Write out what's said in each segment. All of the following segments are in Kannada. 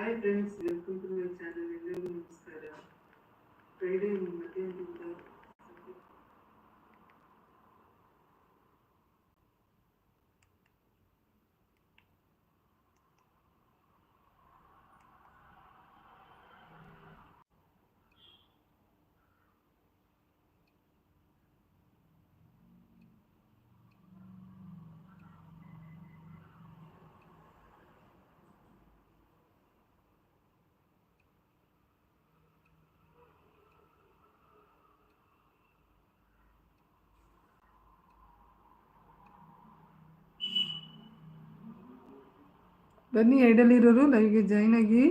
Hi friends welcome to my channel ಎಲ್ಲರಿಗೂ ನಮಸ್ಕಾರ ಫ್ರೈಡೇ ಮಧ್ಯಾಹ್ನದಿಂದ ಬನ್ನಿ ಐಡಲ್ಲಿರೋರು ಲೈವ್ಗೆ ಜಾಯ್ನ್ ಆಗಿ.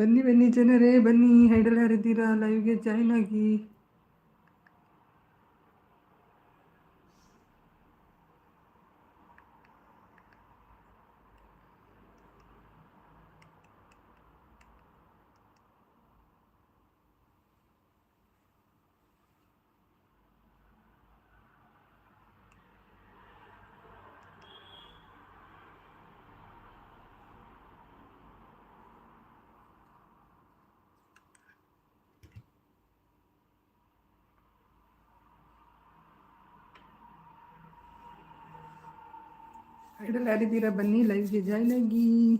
ಬನ್ನಿ ಬನ್ನಿ ಜನರೇ ಬನ್ನಿ. ಹೈಡಲ್ ಯಾರಿದ್ದೀರಾ? ಲೈವ್ಗೆ ಜಾಯ್ನ್ ಆಗಿ. ಐಡಲ್ ಯಾರಿದ್ದೀರಾ ಬನ್ನಿ ಲೈವ್ಗೆ ಜಾಯ್ನ್ ಆಗಿ.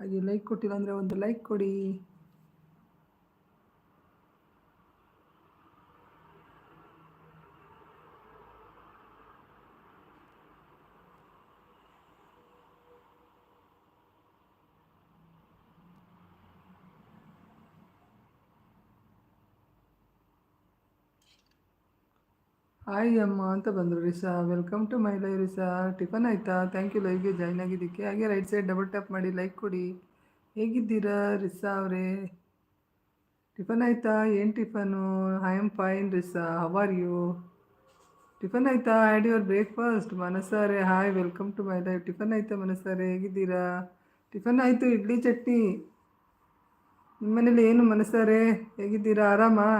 ಹಾಗೆ ಲೈಕ್ ಕೊಟ್ಟಿಲ್ಲ ಅಂದರೆ ಒಂದು ಲೈಕ್ ಕೊಡಿ. ಹಾಯ್ ಅಮ್ಮ ಅಂತ ಬಂದರು Risa welcome to my live Risa tiffin ಆಯಿತಾ? ಥ್ಯಾಂಕ್ ಯು ಲೈವ್ಗೆ ಜಾಯ್ನ್ ಆಗಿದ್ದಕ್ಕೆ. ಹಾಗೆ ರೈಟ್ ಸೈಡ್ ಡಬಲ್ ಟ್ಯಾಪ್ ಮಾಡಿ ಲೈಕ್ ಕೊಡಿ. ಹೇಗಿದ್ದೀರಾ ರಿಸಾ ಅವರೇ? ಟಿಫನ್ ಆಯಿತಾ? ಏನು tiffin I am fine Risa how are you tiffin ಆಯಿತಾ? Had your breakfast Manasare hi welcome to my live tiffin ಆಯಿತಾ ಮನಸಾರೆ ಹೇಗಿದ್ದೀರಾ? ಟಿಫನ್ ಆಯಿತು, ಇಡ್ಲಿ ಚಟ್ನಿ. ನಿಮ್ಮ ಮನೇಲಿ ಏನು ಮನಸಾರೆ ಹೇಗಿದ್ದೀರಾ? ಆರಾಮಾ?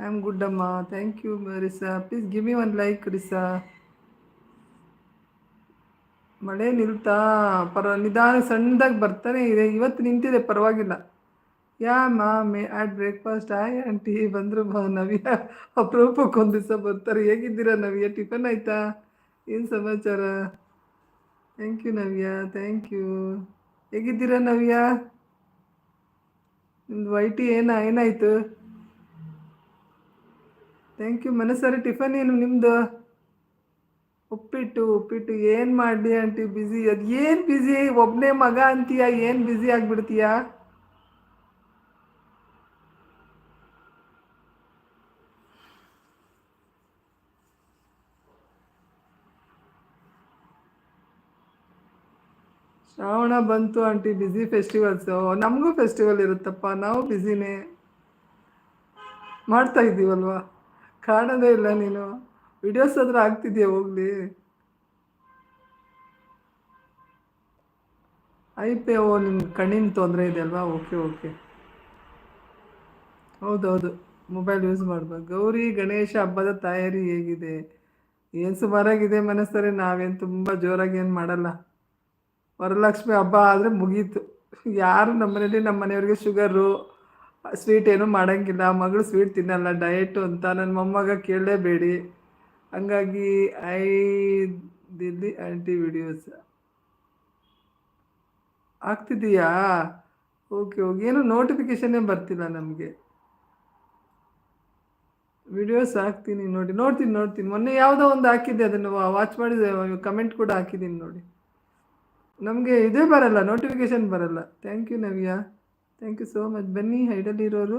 ಐ ಆಮ್ ಗುಡ್ ಅಮ್ಮ thank you Risa please give me one like Risa ಮಳೆ ನಿಲ್ತಾ? ಪರ, ನಿಧಾನ ಸಣ್ಣದಾಗಿ ಬರ್ತಾನೆ ಇದೆ. ಇವತ್ತು ನಿಂತಿದೆ, ಪರವಾಗಿಲ್ಲ. ಯಾ, ಮಾ, ಮೇ ಆ್ಯಟ್ ಬ್ರೇಕ್ಫಾಸ್ಟ್ ಆಯ್ ಆಂಟಿ, ಬಂದರು ಬಾ ನವ್ಯ ಅಪರೂಪಕ್ಕೆ ಒಂದು ದಿವಸ ಬರ್ತಾರೆ. ಹೇಗಿದ್ದೀರಾ, ನವ್ಯ? ಟಿಫನ್ ಆಯ್ತಾ? ಏನು ಸಮಾಚಾರ? Thank you Navya. Thank you ಹೇಗಿದ್ದೀರಾ, ನವ್ಯ? ನಿಮ್ದು ವೈಟಿ ಏನ, ಏನಾಯಿತು? ಥ್ಯಾಂಕ್ ಯು ಮನಸ್ಸರಿ ಟಿಫನ್ ಏನು ನಿಮ್ಮದು ಉಪ್ಪಿಟ್ಟು ಉಪ್ಪಿಟ್ಟು ಏನು ಮಾಡಲಿ ಆಂಟಿ? ಬ್ಯುಸಿ ಅದು ಏನು ಬ್ಯುಸಿ ಒಬ್ಬನೇ ಮಗ ಅಂತೀಯ? ಏನು ಬ್ಯುಸಿ ಆಗಿಬಿಡ್ತೀಯಾ? ಶ್ರಾವಣ ಬಂತು ಆಂಟಿ. ಬ್ಯುಸಿ ಫೆಸ್ಟಿವಲ್ಸು ನಮಗೂ ಫೆಸ್ಟಿವಲ್ ಇರುತ್ತಪ್ಪ. ನಾವು ಬ್ಯುಸಿನೇ ಮಾಡ್ತಾ ಇದ್ದೀವಲ್ವಾ ಕಾಣೋದೇ ಇಲ್ಲ ನೀನು. ವಿಡಿಯೋಸ್ ಆದರೂ ಆಗ್ತಿದ್ಯಾ ಹೋಗ್ಲಿ? ಐ ಪಿ ಓ ನಿಮ್ಗೆ ಕಣ್ಣಿನ ತೊಂದರೆ ಇದೆ ಅಲ್ವಾ ಓಕೆ ಓಕೆ ಹೌದೌದು. ಮೊಬೈಲ್ ಯೂಸ್ ಮಾಡ್ಬೋದು ಗೌರಿ ಗಣೇಶ ಹಬ್ಬದ ತಯಾರಿ ಹೇಗಿದೆ? ಏನು ಸುಮಾರಾಗಿದೆ ಮನಸ್ಸರೆ ನಾವೇನು ತುಂಬ ಜೋರಾಗಿ ಏನು ಮಾಡಲ್ಲ. ವರಲಕ್ಷ್ಮಿ ಹಬ್ಬ ಆದರೆ ಮುಗೀತು. ಯಾರು ನಮ್ಮ ಮನೇಲಿ ನಮ್ಮ ಮನೆಯವ್ರಿಗೆ ಶುಗರು ಸ್ವೀಟ್ ಏನೂ ಮಾಡೋಂಗಿಲ್ಲ. ಮಗಳು ಸ್ವೀಟ್ ತಿನ್ನಲ್ಲ. ಡಯಟು ಅಂತ ನನ್ನ ಮೊಮ್ಮಗ ಕೇಳಲೇಬೇಡಿ. ಹಂಗಾಗಿ ಐ ದಿಲ್ಲಿ ಆಂಟಿ ವಿಡಿಯೋಸ್ ಆಗ್ತಿದೆಯಾ? ಓಕೆ ಓಕೆ ಏನು ನೋಟಿಫಿಕೇಷನ್ನೇ ಬರ್ತಿಲ್ಲ ನಮಗೆ. ವಿಡಿಯೋಸ್ ಹಾಕ್ತೀನಿ ನೋಡಿ. ನೋಡ್ತೀನಿ ನೋಡ್ತೀನಿ. ಮೊನ್ನೆ ಯಾವುದೋ ಒಂದು ಹಾಕಿದ್ದೆ. ಅದನ್ನು ವಾಚ್ ಮಾಡಿ ಕಮೆಂಟ್ ಕೂಡ ಹಾಕಿದ್ದೀನಿ ನೋಡಿ. ನಮಗೆ ಇದೇ ಬರಲ್ಲ. ನೋಟಿಫಿಕೇಷನ್ ಬರಲ್ಲ. Thank you Navya. Thank you so much ಬನ್ನಿ ಹೈಡಲ್ಲಿರೋರು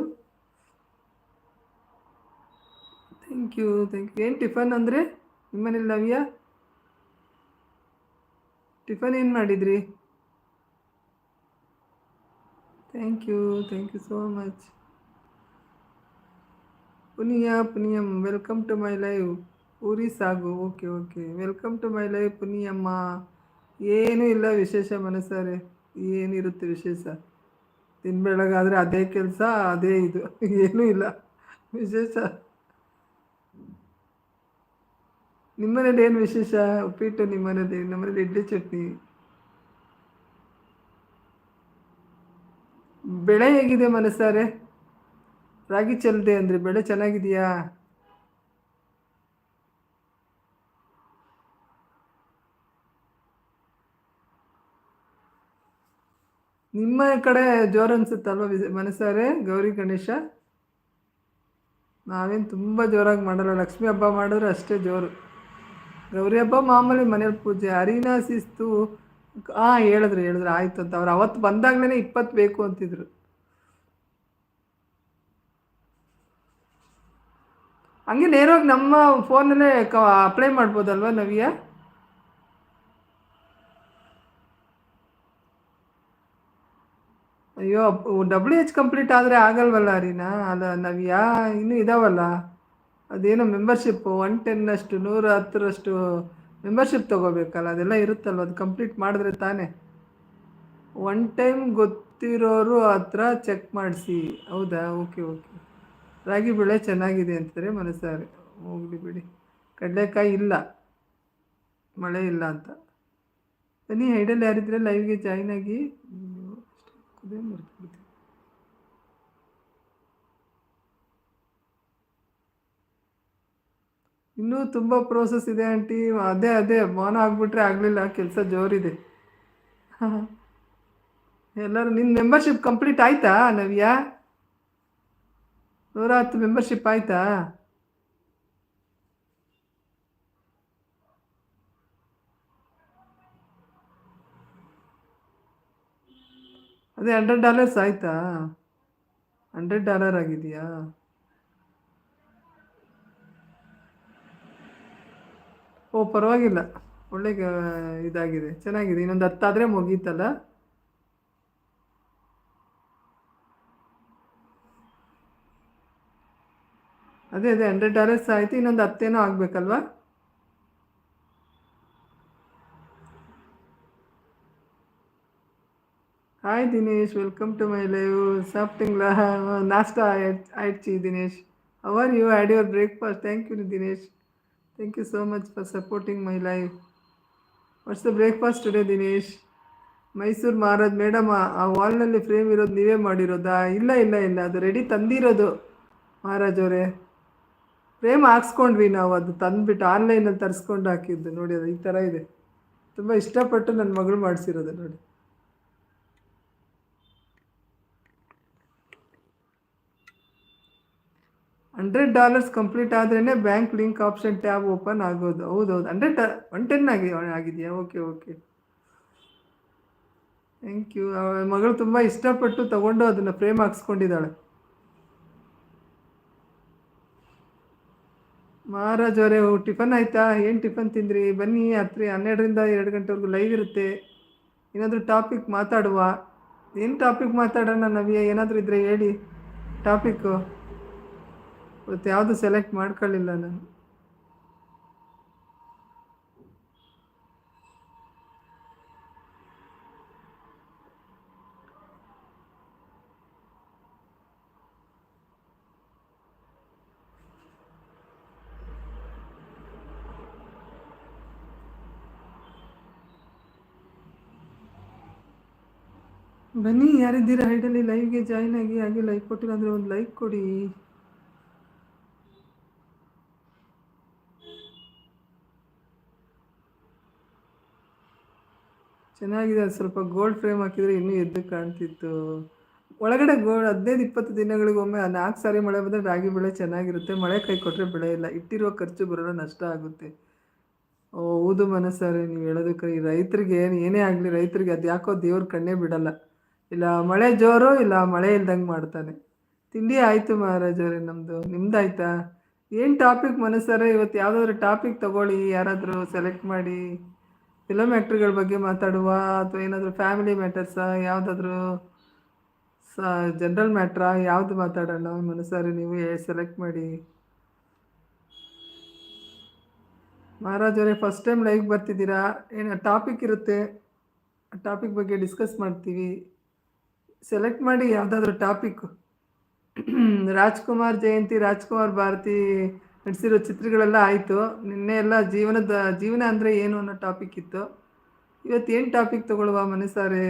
ಥ್ಯಾಂಕ್ ಯು ಥ್ಯಾಂಕ್ ಯು ಏನು ಟಿಫನ್ ಅಂದರೆ? ನಿಮ್ಮನೇಲಿ ನವ್ಯ? ಟಿಫನ್ ಏನು ಮಾಡಿದ್ರಿ? Thank you thank you so much Puniya Puniyam welcome to my live puri ಸಾಗು. Okay okay welcome to my live Puniyamma. ಏನೂ ಇಲ್ಲ ವಿಶೇಷ ಮನಸ್ಸಾರೆ ಏನಿರುತ್ತೆ ವಿಶೇಷ? ದಿನ ಬೆಳಗಾದರೆ ಅದೇ ಕೆಲಸ, ಅದೇ ಇದು. ಏನೂ ಇಲ್ಲ. ವಿಶೇಷ? ನಿಮ್ಮನೇಲಿ ಏನು ವಿಶೇಷ? ಉಪ್ಪಿಟ್ಟು ನಿಮ್ಮನೇಲಿ, ನಮ್ಮನೇಲಿ ಇಡ್ಲಿ ಚಟ್ನಿ. ಬೆಳೆ ಹೇಗಿದೆ ಮನಸ್ಸಾರೆ? ರಾಗಿ ಚೆಲ್ಲದೆ ಅಂದರೆ ಬೆಳೆ ಚೆನ್ನಾಗಿದೆಯಾ? ನಿಮ್ಮ ಕಡೆ ಜೋರು ಅನ್ಸುತ್ತಲ್ವ ಮನಸಾರೆ ಗೌರಿ, ಗಣೇಶ? ನಾವೇನು ತುಂಬ ಜೋರಾಗಿ ಮಾಡಲ್ಲ. ಲಕ್ಷ್ಮಿ ಹಬ್ಬ ಮಾಡಿದ್ರೆ ಅಷ್ಟೇ ಜೋರು. ಗೌರಿ ಹಬ್ಬ ಮಾಮೂಲಿ ಮನೇಲಿ ಪೂಜೆ. ಹರಿನ ಶಿಸ್ತು ಹಾಂ ಹೇಳಿದ್ರು ಹೇಳಿದ್ರು, ಆಯ್ತು ಅಂತ. ಅವ್ರು ಅವತ್ತು ಬಂದಾಗಲೇ ಇಪ್ಪತ್ತು ಬೇಕು ಅಂತಿದ್ರು. ಹಂಗೆ ನೇರವಾಗಿ ನಮ್ಮ ಫೋನಲ್ಲೇ ಕ ಅಪ್ಲೈ ಮಾಡ್ಬೋದಲ್ವ ನವಿಯ? ಅಯ್ಯೋ ಡಬ್ಲ್ಯೂ ಎಚ್ ಕಂಪ್ಲೀಟ್ ಆದರೆ ಆಗಲ್ವಲ್ಲ ರೀನಾ? ಅಲ್ಲ ಯಾ, ಇನ್ನೂ ಇದಾವಲ್ಲ? ಅದೇನೋ ಮೆಂಬರ್ಶಿಪ್ ಒನ್ ಟೆನ್ನಷ್ಟು ನೂರ ಹತ್ತರಷ್ಟು ಮೆಂಬರ್ಶಿಪ್ ತೊಗೋಬೇಕಲ್ಲ, ಅದೆಲ್ಲ ಇರುತ್ತಲ್ವ? ಅದು ಕಂಪ್ಲೀಟ್ ಮಾಡಿದ್ರೆ ತಾನೇ. ಒನ್ ಟೈಮ್ ಗೊತ್ತಿರೋರು ಹತ್ರ ಚೆಕ್ ಮಾಡಿಸಿ. ಹೌದಾ? ಓಕೆ ಓಕೆ ರಾಗಿ ಬೆಳೆ ಚೆನ್ನಾಗಿದೆ ಅಂತಾರೆ ಮನಸ್ಸಾರೆ. ಹೋಗಲಿ ಬಿಡಿ. ಕಡಲೆಕಾಯಿ ಇಲ್ಲ. ಮಳೆ ಇಲ್ಲ ಅಂತ. ಬನ್ನಿ ಹೈಡಲ್ಲಿ ಯಾರಿದ್ರೆ ಲೈವ್ಗೆ ಜಾಯ್ನ್ ಆಗಿ. ಇನ್ನೂ ತುಂಬ ಪ್ರೋಸೆಸ್ ಇದೆ ಆಂಟಿ. ಅದೇ ಅದೇ, ಮೌನ ಆಗಿಬಿಟ್ರೆ ಆಗಲಿಲ್ಲ, ಕೆಲಸ ಜೋರಿದೆ. ಎಲ್ಲರೂ ನಿನ್ನ ಮೆಂಬರ್ಶಿಪ್ ಕಂಪ್ಲೀಟ್ ಆಯಿತಾ, ನವ್ಯಾ? ನೂರ ಹತ್ತು ಮೆಂಬರ್ಶಿಪ್ ಆಯಿತಾ? ಅದೇ ಹಂಡ್ರೆಡ್ ಡಾಲರ್ಸ್ ಆಯಿತಾ? ಹಂಡ್ರೆಡ್ ಡಾಲರ್ ಆಗಿದೆಯಾ? ಓ, ಪರವಾಗಿಲ್ಲ. ಒಳ್ಳೆ ಇದಾಗಿದೆ. ಚೆನ್ನಾಗಿದೆ. ಇನ್ನೊಂದು ಹತ್ತಾದರೆ ಮುಗೀತಲ್ಲ? ಅದೇ ಅದೇ ಹಂಡ್ರೆಡ್ ಡಾಲರ್ಸ್ ಆಯಿತು. ಇನ್ನೊಂದು ಹತ್ತೇನೋ ಆಗಬೇಕಲ್ವಾ? Hi Dinesh welcome to my live ಸಾಫ್ಟಿಂಗ್ಲಾ ನಾಷ್ಟ ಆಯ್ತು Dinesh hour you had your breakfast thank you Dinesh thank you so much for supporting my live what's the breakfast today Dinesh Mysuru Maharaj madam ಆ ವಾಲ್ನಲ್ಲಿ ಫ್ರೇಮ್ ಇರೋದು ನೀವೇ ಮಾಡಿರೋದಾ? ಇಲ್ಲ ಇಲ್ಲ ಇಲ್ಲ. ಅದು ರೆಡಿ ತಂದಿರೋದು ಮಹಾರಾಜ್ ಅವರೇ. ಫ್ರೇಮ್ ಹಾಕ್ಸ್ಕೊಂಡ್ವಿ ನಾವು. ಅದು ತಂದುಬಿಟ್ಟು ಆನ್ಲೈನಲ್ಲಿ ತರಿಸ್ಕೊಂಡು ಹಾಕಿದ್ದು. ನೋಡಿ, ಅದು ಈ ಥರ ಇದೆ. ತುಂಬ ಇಷ್ಟಪಟ್ಟು ನನ್ನ ಮಗಳು ಮಾಡಿಸಿರೋದು ನೋಡಿ. ಹಂಡ್ರೆಡ್ ಡಾಲರ್ಸ್ ಕಂಪ್ಲೀಟ್ ಆದ್ರೇ bank link option tab open ಆಗೋದು. ಹೌದೌದು. ಹಂಡ್ರೆಡ್ ಒನ್ ಟೆನ್ ಆಗಿ ಆಗಿದೆಯಾ? Okay okay. Thank you. ಮಗಳು ತುಂಬ ಇಷ್ಟಪಟ್ಟು ತಗೊಂಡು ಅದನ್ನು ಫ್ರೇಮ್ ಹಾಕ್ಸ್ಕೊಂಡಿದ್ದಾಳೆ. ಮಹಾರಾಜ್ ಅವರೇ ಟಿಫನ್ ಆಯಿತಾ? ಏನು ಟಿಫನ್ ತಿಂದ್ರಿ? ಬನ್ನಿ ಹತ್ರ ಹನ್ನೆರಡರಿಂದ ಎರಡು ಗಂಟೆವರೆಗೂ ಲೈವ್ ಇರುತ್ತೆ. ಏನಾದರೂ ಟಾಪಿಕ್ ಮಾತಾಡುವ? ಏನು ಟಾಪಿಕ್ ಮಾತಾಡೋಣ ನವ್ಯ? ಏನಾದರೂ ಇದ್ದರೆ ಹೇಳಿ. ಟಾಪಿಕ್ಕು ಇವತ್ತು ಯಾವುದು ಸೆಲೆಕ್ಟ್ ಮಾಡ್ಕೊಳ್ಳಿಲ್ಲ ನಾನು. ಬನ್ನಿ, ಯಾರಿದ್ದೀರಾ? ಹೈಡಲ್ಲಿ ಲೈವ್ಗೆ ಜಾಯ್ನ್ ಆಗಿ, ಹಾಗೆ ಲೈಕ್ ಕೊಟ್ಟಿಲ್ಲ ಅಂದರೆ ಒಂದು ಲೈಕ್ ಕೊಡಿ. ಚೆನ್ನಾಗಿದೆ ಅದು ಸ್ವಲ್ಪ ಗೋಲ್ಡ್ ಫ್ರೇಮ್ ಹಾಕಿದರೆ ಇನ್ನೂ ಎದ್ದು ಕಾಣ್ತಿತ್ತು. ಒಳಗಡೆ ಗೋಲ್ಡ್ ಹದಿನೈದು, ಇಪ್ಪತ್ತು ದಿನಗಳಿಗೊಮ್ಮೆ ನಾಲ್ಕು ಸಾರಿ ಮಳೆ ಬಂದರೆ ರಾಗಿ ಬೆಳೆ ಚೆನ್ನಾಗಿರುತ್ತೆ. ಮಳೆ ಕೈ ಕೊಟ್ಟರೆ ಬೆಳೆ ಇಲ್ಲ. ಇಟ್ಟಿರುವ ಖರ್ಚು ಬರೋಲ್ಲ ನಷ್ಟ ಆಗುತ್ತೆ. ಓ, ಹೌದು ಮನಸ್ಸಾರೆ, ನೀವು ಹೇಳೋದಕ್ಕೆ ಈ ರೈತರಿಗೆ ಏನೇ ಆಗಲಿ ರೈತರಿಗೆ ಅದು ಯಾಕೋ ದೇವ್ರ ಕಣ್ಣೇ ಬಿಡಲ್ಲ. ಇಲ್ಲ ಮಳೆ ಜೋರು, ಇಲ್ಲ ಮಳೆ ಇಲ್ದಂಗೆ ಮಾಡ್ತಾನೆ. ತಿಂಡಿ ಆಯಿತು ಮಹಾರಾಜರೇ ನಮ್ಮದು ನಿಮ್ದಾಯ್ತಾ? ಏನು ಟಾಪಿಕ್ ಮನಸ್ಸಾರೆ? ಇವತ್ತು ಯಾವುದಾದ್ರು ಟಾಪಿಕ್ ತಗೊಳ್ಳಿ, ಯಾರಾದರೂ ಸೆಲೆಕ್ಟ್ ಮಾಡಿ. ಫಿಲಮ್ ಆ್ಯಕ್ಟ್ರಿಗಳ ಬಗ್ಗೆ ಮಾತಾಡುವ ಅಥವಾ ಏನಾದರೂ ಫ್ಯಾಮಿಲಿ ಮ್ಯಾಟರ್ಸಾ ಯಾವುದಾದ್ರೂ ಸ ಜನರಲ್ ಮ್ಯಾಟ್ರಾ ಯಾವುದು ಮಾತಾಡೋಣ ಮನಸಾರೆ ನೀವು ಸೆಲೆಕ್ಟ್ ಮಾಡಿ. ಮಹಾರಾಜರೇ ಫಸ್ಟ್ ಟೈಮ್ ಲೈವ್ ಬರ್ತಿದ್ದೀರಾ? ಏನು ಟಾಪಿಕ್ ಇರುತ್ತೆ? ಆ ಟಾಪಿಕ್ ಬಗ್ಗೆ ಡಿಸ್ಕಸ್ ಮಾಡ್ತೀವಿ. ಸೆಲೆಕ್ಟ್ ಮಾಡಿ ಯಾವುದಾದ್ರೂ ಟಾಪಿಕ್ ರಾಜ್ಕುಮಾರ್ ಜಯಂತಿ, ರಾಜ್ಕುಮಾರ್ ಭಾರತಿ ನಟಿಸಿರೋ ಚಿತ್ರಗಳೆಲ್ಲ ಆಯಿತು. ನಿನ್ನೆ ಎಲ್ಲ ಜೀವನದ, ಜೀವನ ಅಂದರೆ ಏನು ಅನ್ನೋ ಟಾಪಿಕ್ ಇತ್ತು. ಇವತ್ತು ಏನು ಟಾಪಿಕ್ ತಗೊಳ್ಳುವ ಮನಸಾರೆ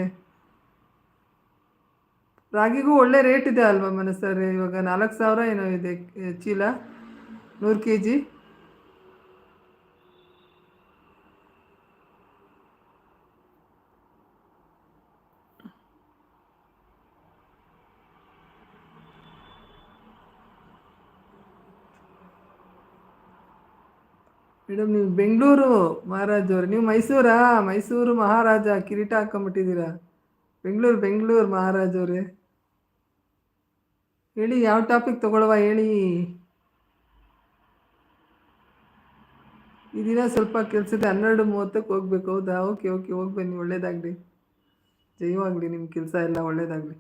ರಾಗಿಗೂ ಒಳ್ಳೆ ರೇಟ್ ಇದೆ ಅಲ್ವಾ ಮನಸಾರೆ ಇವಾಗ ನಾಲ್ಕು ಸಾವಿರ ಏನೋ ಇದೆ, ಚೀಲ. ನೂರು ಕೆ ಜಿ ಮೇಡಮ್, ನೀವು ಬೆಂಗಳೂರು ಮಹಾರಾಜ್ ಅವರು. ನೀವು ಮೈಸೂರಾ? ಮೈಸೂರು ಮಹಾರಾಜ ಕಿರೀಟ ಹಾಕೊಂಬಿಟ್ಟಿದ್ದೀರಾ? ಬೆಂಗಳೂರು ಬೆಂಗಳೂರು ಮಹಾರಾಜ್ ಅವರೇ. ಹೇಳಿ, ಯಾವ ಟಾಪಿಕ್ ತಗೊಳ್ಳುವ ಹೇಳಿ. ಈ ದಿನ ಸ್ವಲ್ಪ ಕೆಲಸದ ಹನ್ನೆರಡು ಮೂವತ್ತಕ್ಕೆ ಹೋಗ್ಬೇಕು. ಹೌದಾ? Okay okay. ಹೋಗಿ ಬನ್ನಿ. ಒಳ್ಳೇದಾಗಲಿ. ಜಯವಾಗಲಿ. ನಿಮ್ಮ ಕೆಲಸ ಎಲ್ಲ ಒಳ್ಳೇದಾಗಲಿ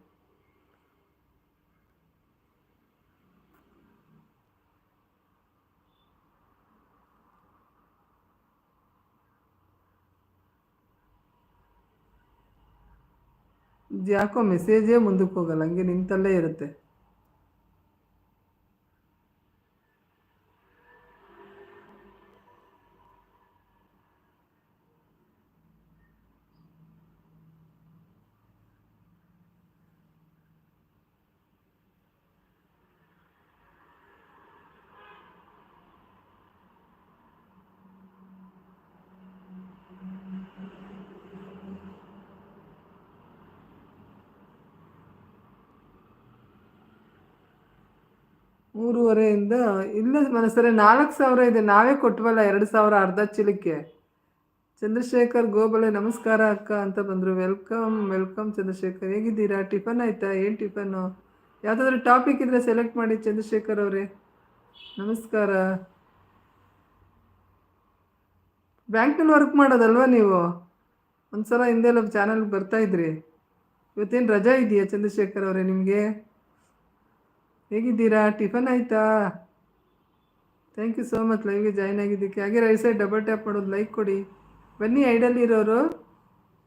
ಇದು ಯಾಕೋ ಮೆಸೇಜೇ ಮುಂದಕ್ಕೆ ಹೋಗಲ್ಲ ಹಂಗೆ ನಿಂತಲ್ಲೇ ಇರುತ್ತೆ. ಮೂರುವರೆಯಿಂದ ಇಲ್ಲ ಮನಸ್ಸರೆ, ನಾಲ್ಕು ಸಾವಿರ ಇದೆ, ನಾವೇ ಕೊಟ್ವಲ್ಲ ಎರಡು ಸಾವಿರ ಅರ್ಧ ಚೀಲಕ್ಕೆ ಚಂದ್ರಶೇಖರ್ ಗೋಬಳೆ, ನಮಸ್ಕಾರ ಅಕ್ಕ ಅಂತ ಬಂದರು. Welcome welcome Chandrashekhar. ಹೇಗಿದ್ದೀರಾ? ಟಿಫನ್ ಆಯಿತಾ? ಏನು ಟಿಫನ್ನು? ಯಾವುದಾದ್ರೂ ಟಾಪಿಕ್ ಇದ್ದರೆ ಸೆಲೆಕ್ಟ್ ಮಾಡಿ ಚಂದ್ರಶೇಖರ್ ಅವರೇ. ನಮಸ್ಕಾರ. ಬ್ಯಾಂಕ್ನಲ್ಲಿ ವರ್ಕ್ ಮಾಡೋದಲ್ವಾ ನೀವು? ಒಂದು ಸಲ ಹಿಂದೆಲ್ಲ ಚಾನಲ್ಗೆ ಬರ್ತಾಯಿದ್ರಿ ಇವತ್ತೇನು ರಜಾ ಇದೆಯಾ ಚಂದ್ರಶೇಖರ್ ಅವರೇ ನಿಮಗೆ? ಹೇಗಿದ್ದೀರಾ? ಟಿಫನ್ ಆಯಿತಾ? ಥ್ಯಾಂಕ್ ಯು ಸೋ ಮಚ್ ಲೈವ್ಗೆ ಜಾಯ್ನ್ ಆಗಿದ್ದಕ್ಕೆ. ಹಾಗೆ ರೈಟ್ ಸೈಡ್ ಡಬಲ್ ಟ್ಯಾಪ್ ಮಾಡೋದು ಲೈಕ್ ಕೊಡಿ. ಬನ್ನಿ ಐಡಲ್ ಇರೋರು.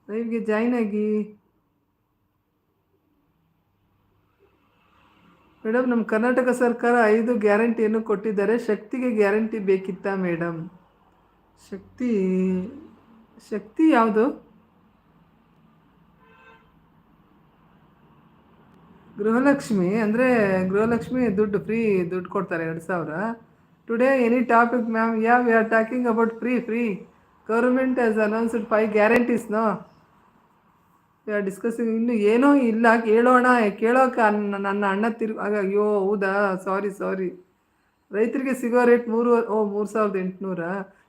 ಲೈವ್ಗೆ ಜಾಯ್ನ್ ಆಗಿ. ಮೇಡಮ್ ನಮ್ಮ ಕರ್ನಾಟಕ ಸರ್ಕಾರ ಐದು ಗ್ಯಾರಂಟಿಯನ್ನು ಕೊಟ್ಟಿದ್ದಾರೆ. ಶಕ್ತಿಗೆ ಗ್ಯಾರಂಟಿ ಬೇಕಿತ್ತಾ ಮೇಡಮ್ ಶಕ್ತಿ ಶಕ್ತಿ ಯಾವುದು? ಗೃಹಲಕ್ಷ್ಮಿ, ಅಂದರೆ ಗೃಹಲಕ್ಷ್ಮಿ ದುಡ್ಡು ಫ್ರೀ ದುಡ್ಡು ಕೊಡ್ತಾರೆ ಎರಡು ಸಾವಿರ. Today any topic ma'am yeah we are talking about free free government has announced five guarantees no we are discussing ಇನ್ನು ಏನೋ ಇಲ್ಲ, ಕೇಳೋಣ, ಕೇಳೋಕೆ ನನ್ನ ಅಣ್ಣ ತಿರು ಅಯ್ಯೋ, ಹೌದಾ? ಸಾರಿ ಸಾರಿ ರೈತರಿಗೆ ಸಿಗೋ ರೇಟ್ ಮೂರು, ಓ, ಮೂರು ಸಾವಿರದ ಎಂಟುನೂರ?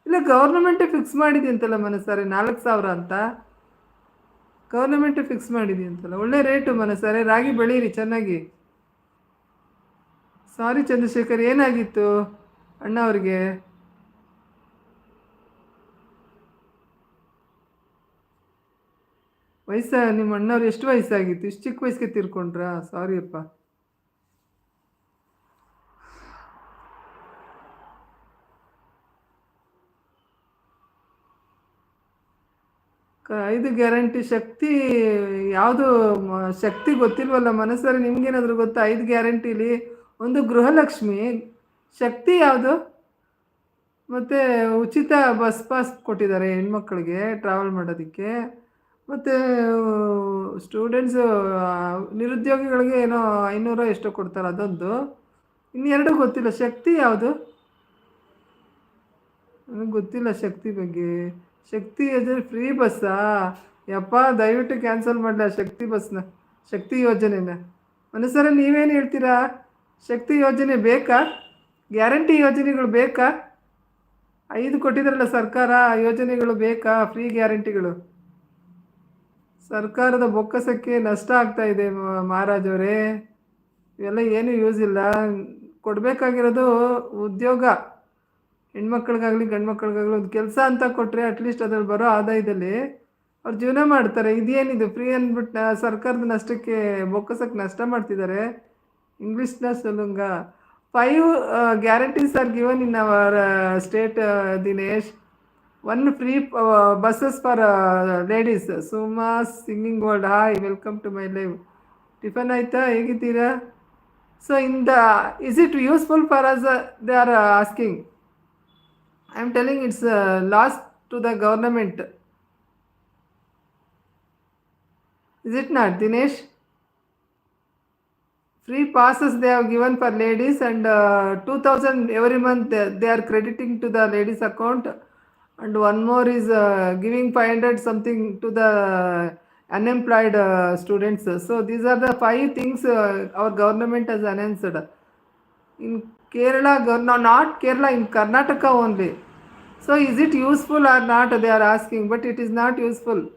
ಇಲ್ಲ ಗೌರ್ಮೆಂಟೇ ಫಿಕ್ಸ್ ಮಾಡಿದೆ ಅಂತಲ್ಲ ಮನಸ್ಸಾರೆ, ನಾಲ್ಕು ಸಾವಿರ ಅಂತ? ಗೌರ್ನಮೆಂಟೇ ಫಿಕ್ಸ್ ಮಾಡಿದೆ ಅಂತಲ್ಲ. ಒಳ್ಳೆ ರೇಟು ಸರಿ ರಾಗಿ ಬೆಳೀರಿ, ಚೆನ್ನಾಗಿ. ಸಾರಿ ಚಂದ್ರಶೇಖರ್, ಏನಾಗಿತ್ತು ಅಣ್ಣ ಅವ್ರಿಗೆ? ವಯಸ್ಸ, ನಿಮ್ಮ ಅಣ್ಣವ್ರು ಎಷ್ಟು ವಯಸ್ಸಾಗಿತ್ತು? ಇಷ್ಟು ಚಿಕ್ಕ ವಯಸ್ಸಿಗೆ ತೀರ್ಕೊಂಡ್ರಾ? ಸಾರಿ ಅಪ್ಪ. ಐದು ಗ್ಯಾರಂಟಿ ಶಕ್ತಿ, ಯಾವುದು ಶಕ್ತಿ ಗೊತ್ತಿಲ್ವಲ್ಲ ಮನಸ್ಸಲ್ಲಿ, ನಿಮ್ಗೇನಾದರೂ ಗೊತ್ತಾ? ಐದು ಗ್ಯಾರಂಟಿಲಿ ಒಂದು ಗೃಹಲಕ್ಷ್ಮಿ. ಶಕ್ತಿ ಯಾವುದು? ಮತ್ತು ಉಚಿತ ಬಸ್ ಪಾಸ್ ಕೊಟ್ಟಿದ್ದಾರೆ ಹೆಣ್ಮಕ್ಳಿಗೆ ಟ್ರಾವೆಲ್ ಮಾಡೋದಕ್ಕೆ. ಮತ್ತು ಸ್ಟೂಡೆಂಟ್ಸು ನಿರುದ್ಯೋಗಿಗಳಿಗೆ ಏನೋ ಐನೂರು ಎಷ್ಟೋ ಕೊಡ್ತಾರೆ ಅದೊಂದು. ಇನ್ನೆರಡು ಗೊತ್ತಿಲ್ಲ. ಶಕ್ತಿ ಯಾವುದು? ನನಗೆ ಗೊತ್ತಿಲ್ಲ ಶಕ್ತಿ ಬಗ್ಗೆ. ಶಕ್ತಿ ಯೋಜನೆ ಫ್ರೀ ಬಸ್ಸಾ ಯಪ್ಪ, ದಯವಿಟ್ಟು ಕ್ಯಾನ್ಸಲ್ ಮಾಡಲ ಶಕ್ತಿ ಬಸ್ನ ಶಕ್ತಿ ಯೋಜನೆನ? ಮನಸ್ಸರ ನೀವೇನು ಹೇಳ್ತೀರಾ? ಶಕ್ತಿ ಯೋಜನೆ ಬೇಕಾ? ಗ್ಯಾರಂಟಿ ಯೋಜನೆಗಳು ಬೇಕಾ? ಐದು ಕೊಟ್ಟಿದ್ರಲ್ಲ ಸರ್ಕಾರ ಯೋಜನೆಗಳು ಬೇಕಾ? ಫ್ರೀ ಗ್ಯಾರಂಟಿಗಳು? ಸರ್ಕಾರದ ಬೊಕ್ಕಸಕ್ಕೆ ನಷ್ಟ ಆಗ್ತಾ ಇದೆ ಮಹಾರಾಜವರೇ ಮಹಾರಾಜ್ ಇವೆಲ್ಲ ಏನೂ ಯೂಸ್ ಇಲ್ಲ. ಕೊಡಬೇಕಾಗಿರೋದು ಉದ್ಯೋಗ. ಹೆಣ್ಮಕ್ಳಿಗಾಗಲಿ ಗಂಡು ಮಕ್ಳಿಗಾಗಲಿ ಒಂದು ಕೆಲಸ ಅಂತ ಕೊಟ್ಟರೆ ಅಟ್ಲೀಸ್ಟ್ ಅದ್ರಲ್ಲಿ ಬರೋ ಆದಾಯದಲ್ಲಿ ಅವ್ರು ಜೀವನ ಮಾಡ್ತಾರೆ. ಇದೇನಿದು? ಫ್ರೀ ಅಂದ್ಬಿಟ್ಟು ಸರ್ಕಾರದ ನಷ್ಟಕ್ಕೆ ಬೊಕ್ಕಸಕ್ಕೆ ನಷ್ಟ ಮಾಡ್ತಿದ್ದಾರೆ. ಇಂಗ್ಲೀಷ್ನ ಸುಲುಂಗ. Five guarantees are given in our state Dinesh one free buses for ladies Suma singing world hi welcome to my live tiffin ಆಯಿತಾ? ಹೇಗಿದ್ದೀರಾ? So in the is it useful for us they are asking I am telling it's uh, a loss to the government. Is it not, Dinesh? Free passes they have given for ladies and uh, 2000 every month they, they, are crediting to the ladies account and one more is uh, giving 500 something to the unemployed uh, students. So these are the five things uh, our government has announced. In Kerala, no, not Kerala, in Karnataka only. So is it useful or not? They are asking, but it is not useful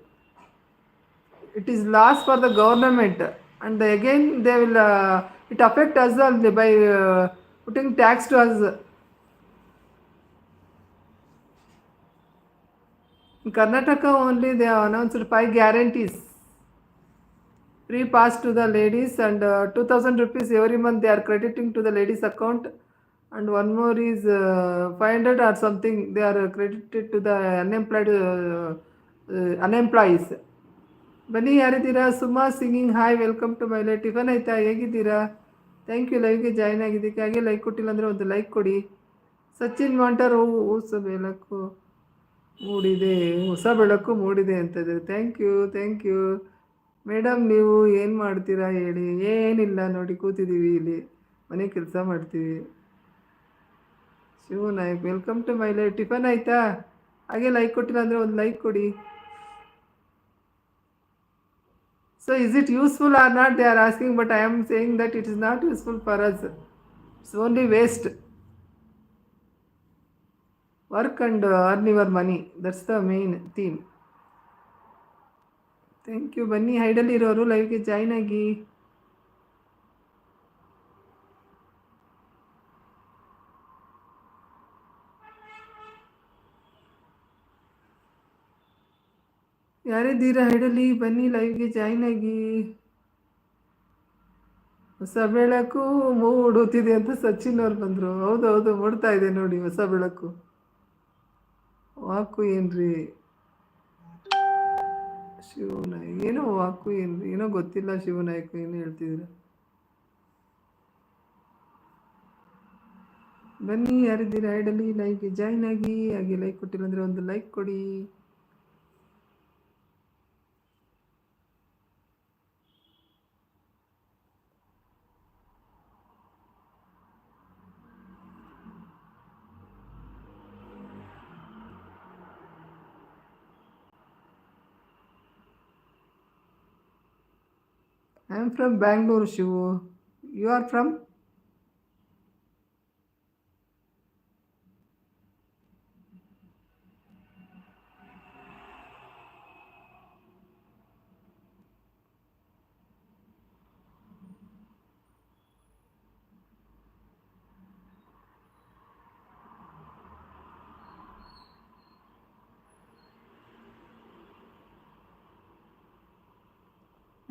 it is loss for the government and again they will uh, it affect us only by uh, putting tax to us in karnataka only they have announced five guarantees free pass to the ladies and uh, 2000 rupees every month they are crediting to the ladies account and one more is uh, 500 or something they are credited to the unemployed uh, uh, unemployees. ಬನ್ನಿ ಯಾರಿದ್ದೀರಾ? Suma singing hi welcome to my live tiffin ಆಯ್ತಾ? ಹೇಗಿದ್ದೀರಾ? ಥ್ಯಾಂಕ್ ಯು ಲೈವ್ಗೆ ಜಾಯ್ನ್ ಆಗಿದ್ದಕ್ಕೆ. ಹಾಗೆ ಲೈಕ್ ಕೊಟ್ಟಿಲ್ಲ ಅಂದರೆ ಒಂದು ಲೈಕ್ ಕೊಡಿ. ಸಚಿನ್ ಮಾಂಟರ್ ಹೊಸ ಬೆಳಕು ಮೂಡಿದೆ ಹೊಸ ಬೆಳಕು ಮೂಡಿದೆ ಅಂತ thank you thank you madam ನೀವು ಏನು ಮಾಡ್ತೀರಾ ಹೇಳಿ? ಏನಿಲ್ಲ ನೋಡಿ ಕೂತಿದ್ದೀವಿ ಇಲ್ಲಿ. ಮನೆ ಕೆಲಸ ಮಾಡ್ತೀವಿ. Shiva Nayak welcome to my live tiffin ಆಯಿತಾ ಹಾಗೆ ಲೈಕ್ ಕೊಟ್ಟಿಲ್ಲ ಅಂದರೆ ಒಂದು ಲೈಕ್ ಕೊಡಿ So is it useful or not? They are asking, but I am saying that it is not useful for us. It's only waste. Work and uh, earn your money. That's the main theme. Thank you ಬನ್ನಿ ಹೈಡಲ್ಲಿ ಇರೋರು ಲೈವ್ಗೆ ಜಾಯ್ನ್ ಆಗಿ ಯಾರಿದ್ದೀರಾ ಹಿಡಲಿ ಬನ್ನಿ ಲೈವ್ಗೆ ಜಾಯ್ನ್ ಆಗಿ. ಹೊಸ ಬೆಳಕು ಮೂಡುತ್ತಿದೆ ಅಂತ ಸಚಿನ್ ಅವ್ರು ಬಂದರು. ಹೌದು ಹೌದು, ಮೂಡ್ತಾ ಇದೆ ನೋಡಿ ಹೊಸ ಬೆಳಕು. ವಾಕು ಏನ್ರಿ? ಶಿವನಾಯಕ್ ಏನೋ ವಾಕು ಏನ್ರಿ? ಏನೋ ಗೊತ್ತಿಲ್ಲ ಶಿವನಾಯಕ್ ಏನು ಹೇಳ್ತಿದ್ದೀರ ಬನ್ನಿ ಯಾರಿದ್ದೀರಾ ಹೈಡಲಿ ಲೈವ್ಗೆ ಜಾಯ್ನ್ ಆಗಿ. ಹಾಗೆ ಲೈಕ್ ಕೊಟ್ಟಿಲ್ಲ ಅಂದರೆ ಒಂದು ಲೈಕ್ ಕೊಡಿ. I am from Bangalore, Shivu. You are from?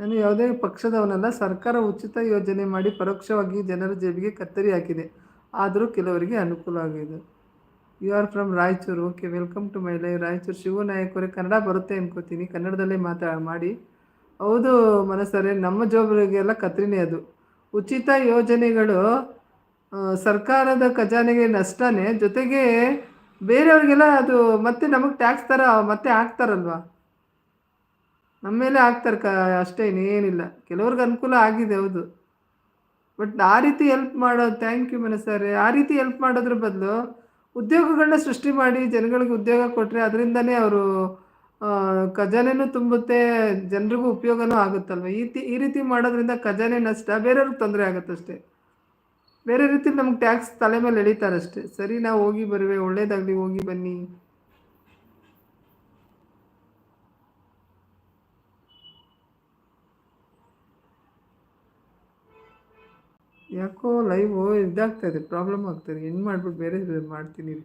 ನಾನು ಯಾವುದೇ ಪಕ್ಷದವನಲ್ಲ, ಸರ್ಕಾರ ಉಚಿತ ಯೋಜನೆ ಮಾಡಿ ಪರೋಕ್ಷವಾಗಿ ಜನರ ಜೇಬಿಗೆ ಕತ್ತರಿ ಹಾಕಿದೆ. ಆದರೂ ಕೆಲವರಿಗೆ ಅನುಕೂಲ ಆಗಿದೆ. You are from Raichur. Okay welcome to my live Raichur. Shiva ಅವರೇ ಕನ್ನಡ ಬರುತ್ತೆ ಅನ್ಕೋತೀನಿ. ಕನ್ನಡದಲ್ಲೇ ಮಾತಾ, ಮಾಡಿ. ಹೌದು ಮನಸ್ಸರೇ, ನಮ್ಮ ಜೋಬರಿಗೆಲ್ಲ ಕತ್ರಿನೇ ಅದು. ಉಚಿತ ಯೋಜನೆಗಳು ಸರ್ಕಾರದ ಖಜಾನೆಗೆ ನಷ್ಟನೇ, ಜೊತೆಗೆ ಬೇರೆಯವ್ರಿಗೆಲ್ಲ ಅದು ಮತ್ತೆ ನಮಗೆ ಟ್ಯಾಕ್ಸ್ ಥರ ಮತ್ತೆ ಹಾಕ್ತಾರಲ್ವಾ? ನಮ್ಮ ಮೇಲೆ ಆಗ್ತಾರೆ ಕ, ಅಷ್ಟೇ ಇನ್ನೇನಿಲ್ಲ. ಕೆಲವ್ರಿಗೆ ಅನುಕೂಲ ಆಗಿದೆ, ಹೌದು. ಬಟ್ ಆ ರೀತಿ ಹೆಲ್ಪ್ ಮಾಡೋ ಥ್ಯಾಂಕ್ ಯು ಮನಸ್ಸಾರೆ ಆ ರೀತಿ ಹೆಲ್ಪ್ ಮಾಡೋದ್ರ ಬದಲು ಉದ್ಯೋಗಗಳನ್ನ ಸೃಷ್ಟಿ ಮಾಡಿ, ಜನಗಳಿಗೆ ಉದ್ಯೋಗ ಕೊಟ್ಟರೆ ಅದರಿಂದನೇ ಅವರು ಖಜಾನೆನೂ ತುಂಬುತ್ತೆ, ಜನರಿಗೂ ಉಪಯೋಗನೂ ಆಗುತ್ತಲ್ವ? ಈ ಈ ರೀತಿ ಮಾಡೋದ್ರಿಂದ ಖಜಾನೆ ನಷ್ಟ, ಬೇರೆಯವ್ರಿಗೆ ತೊಂದರೆ ಆಗುತ್ತಷ್ಟೇ ಬೇರೆ ರೀತಿ ನಮ್ಗೆ ಟ್ಯಾಕ್ಸ್ ತಲೆ ಮೇಲೆ ಎಳಿತಾರಷ್ಟೇ ಸರಿ, ನಾವು ಹೋಗಿ ಬರುವೆ, ಒಳ್ಳೇದಾಗಲಿ, ಹೋಗಿ ಬನ್ನಿ. ಯಾಕೋ ಲೈವ್ ಇದಾಗ್ತಾ ಇದೆ ಪ್ರಾಬ್ಲಮ್ ಆಗ್ತಾಯಿದೆ ಏನು ಮಾಡ್ಬಿಟ್ಟು ಬೇರೆ ಮಾಡ್ತೀನಿ.